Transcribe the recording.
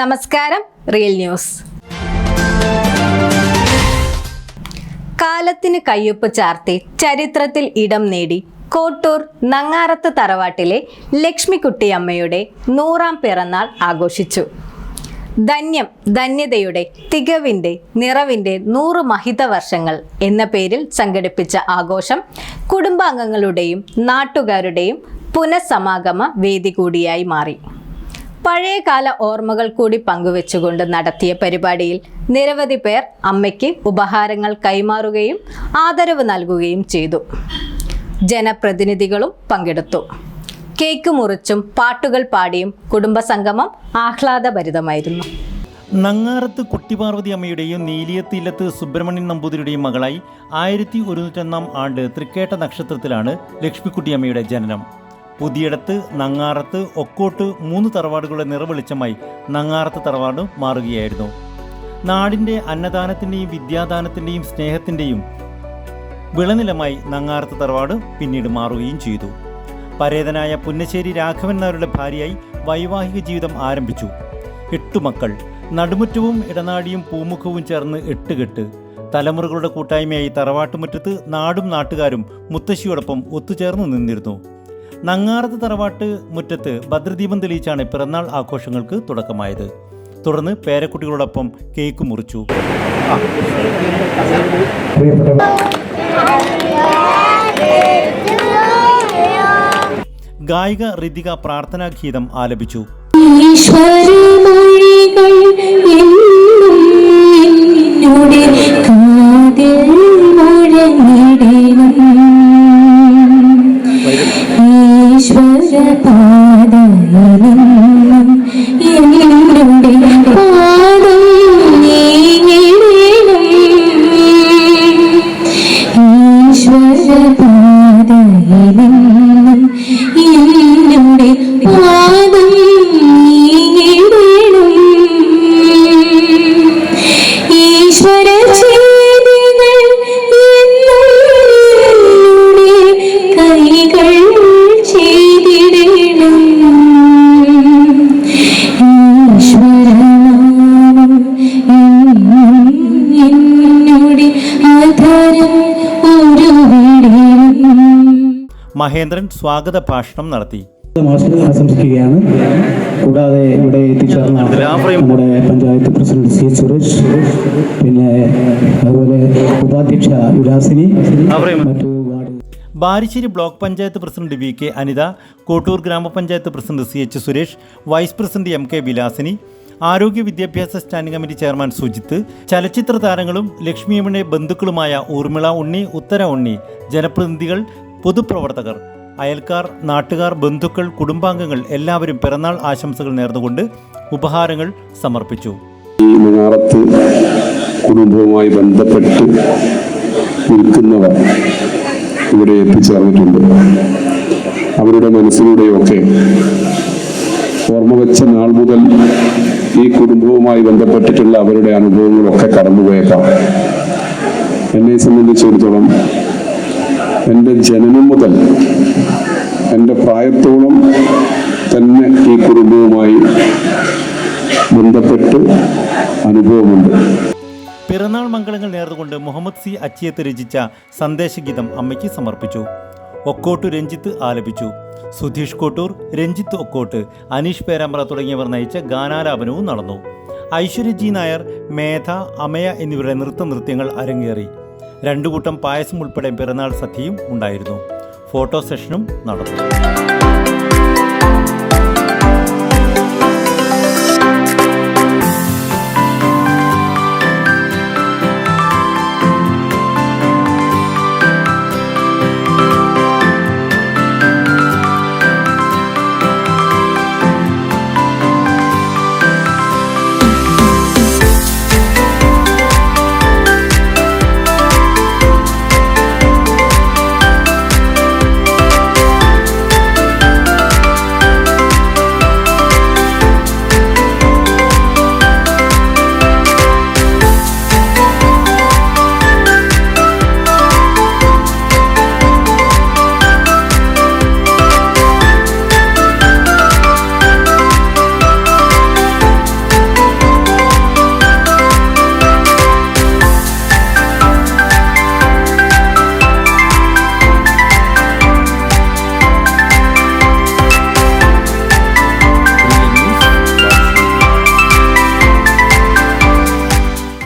നമസ്കാരം real news കാലത്തിന് കയ്യൊപ്പ് ചാർത്തി ചരിത്രത്തിൽ ഇടം നേടി കോട്ടൂർ നങ്ങാറത്ത് തറവാട്ടിലെ ലക്ഷ്മിക്കുട്ടിയമ്മയുടെ നൂറാം പിറന്നാൾ ആഘോഷിച്ചു. ധന്യം ധന്യതയുടെ തികവിന്റെ നിറവിന്റെ നൂറ് മഹിത വർഷങ്ങൾ എന്ന പേരിൽ സംഘടിപ്പിച്ച ആഘോഷം കുടുംബാംഗങ്ങളുടെയും നാട്ടുകാരുടെയും പുനഃസമാഗമ വേദി കൂടിയായി മാറി. പഴയകാല ഓർമ്മകൾ കൂടി പങ്കുവെച്ചുകൊണ്ട് നടത്തിയ പരിപാടിയിൽ നിരവധി പേർ അമ്മയ്ക്ക് ഉപഹാരങ്ങൾ കൈമാറുകയും ആദരവ് നൽകുകയും ചെയ്തു. ജനപ്രതിനിധികളും പങ്കെടുത്തു. കേക്ക് മുറിച്ചും പാട്ടുകൾ പാടിയും കുടുംബസംഗമം ആഹ്ലാദഭരിതമായിരുന്നു. നങ്ങാറത്ത് കുട്ടിപാർവതി അമ്മയുടെയും നീലിയത്ത് ഇല്ലത്ത് സുബ്രഹ്മണ്യൻ നമ്പൂതിരിയുടെയും മകളായി ആയിരത്തി ഒരുന്നൂറ്റൊന്നാം ആണ്ട് തൃക്കേട്ട നക്ഷത്രത്തിലാണ് ലക്ഷ്മിക്കുട്ടിയമ്മയുടെ ജനനം. പുതിയിടത്ത് നങ്ങാറത്ത് ഒക്കോട്ട് മൂന്ന് തറവാടുകളുടെ നിറവെളിച്ചമായി നങ്ങാറത്ത് തറവാട് മാറുകയായിരുന്നു. നാടിന്റെ അന്നദാനത്തിന്റെയും വിദ്യാദാനത്തിന്റെയും സ്നേഹത്തിന്റെയും വിളനിലമായി നങ്ങാറത്ത് തറവാട് പിന്നീട് മാറുകയും ചെയ്തു. പരേതനായ പുന്നശ്ശേരി രാഘവൻ നായരുടെ ഭാര്യയായി വൈവാഹിക ജീവിതം ആരംഭിച്ചു. എട്ടു മക്കൾ നടുമുറ്റവും ഇടനാടിയും പൂമുഖവും ചേർന്ന് എട്ടുകെട്ട് തലമുറകളുടെ കൂട്ടായ്മയായി തറവാട്ടുമുറ്റത്ത് നാടും നാട്ടുകാരും മുത്തശ്ശിയോടൊപ്പം ഒത്തുചേർന്ന് നിന്നിരുന്നു. നങ്ങാറത്ത് തറവാട്ട് മുറ്റത്ത് ഭദ്രദീപം തെളിയിച്ചാണ് പിറന്നാൾ ആഘോഷങ്ങൾക്ക് തുടക്കമായത്. തുടർന്ന് പേരക്കുട്ടികളോടൊപ്പം കേക്ക് മുറിച്ചു. ഗായിക ഋതിക പ്രാർത്ഥനാ ഗീതം ആലപിച്ചു. ഈശ്വരമൊഴികൾ feeling മഹേന്ദ്രൻ സ്വാഗത ഭാഷണം നടത്തി. ആശംസിക്കുകയാണ്. കൂടാതെ ഇവിടെ എത്തിച്ചേർന്ന നമ്മുടെ പഞ്ചായത്ത് പ്രസിഡന്റ് സി സുരേഷ് പിന്നെ അതുപോലെ ഉപാധ്യക്ഷ വിലാസിനി മറ്റു Balussery block panchayat president V K Anitha Kottur grama panchayat president C H Suresh vice president M K Vilasini ആരോഗ്യ വിദ്യാഭ്യാസ സ്റ്റാൻഡിംഗ് കമ്മിറ്റി ചെയർമാൻ സുജിത്ത് ചലച്ചിത്ര താരങ്ങളും ലക്ഷ്മിയമ്മയുടെ ബന്ധുക്കളുമായ ഊർമിള ഉണ്ണി ഉത്തര ഉണ്ണി ജനപ്രതിനിധികൾ പൊതുപ്രവർത്തകർ അയൽക്കാർ നാട്ടുകാർ ബന്ധുക്കൾ കുടുംബാംഗങ്ങൾ എല്ലാവരും പിറന്നാൾ ആശംസകൾ നേർന്നുകൊണ്ട് ഉപഹാരങ്ങൾ സമർപ്പിച്ചു. ഈ കുടുംബവുമായി ബന്ധപ്പെട്ട് നിൽക്കുന്നവർ ഇവിടെ എത്തിച്ചേർന്നിട്ടുണ്ട്. അവരുടെ മനസ്സിലൂടെയൊക്കെ ഓർമ്മ വെച്ച നാൾ മുതൽ ഈ കുടുംബവുമായി ബന്ധപ്പെട്ടിട്ടുള്ള അവരുടെ അനുഭവങ്ങളൊക്കെ കടന്നുപോയേക്കാം. എന്നെ സംബന്ധിച്ചിടത്തോളം എന്റെ ജനനം മുതൽ എന്റെ പ്രായത്തോളം തന്നെ ഈ കുടുംബവുമായി ബന്ധപ്പെട്ട് അനുഭവമുണ്ട്. പിറന്നാൾ മംഗളങ്ങൾ നേർന്നുകൊണ്ട് മുഹമ്മദ് സി അച്ചിയത്ത് രചിച്ച സന്ദേശഗീതം അമ്മയ്ക്ക് സമർപ്പിച്ചു. ഒക്കോട്ട് രഞ്ജിത്ത് ആലപിച്ചു. സുധീഷ് കോട്ടൂർ രഞ്ജിത്ത് ഒക്കോട്ട് അനീഷ് പേരാമ്പ്ര തുടങ്ങിയവർ നയിച്ച ഗാനാലാപനവും നടന്നു. ഐശ്വര്യജി നായർ മേധ അമയ എന്നിവരുടെ നൃത്ത നൃത്യങ്ങൾ അരങ്ങേറി. രണ്ടു കൂട്ടം പായസം ഉൾപ്പെടെ പിറന്നാൾ സദ്യയും ഉണ്ടായിരുന്നു. ഫോട്ടോ സെഷനും നടന്നു.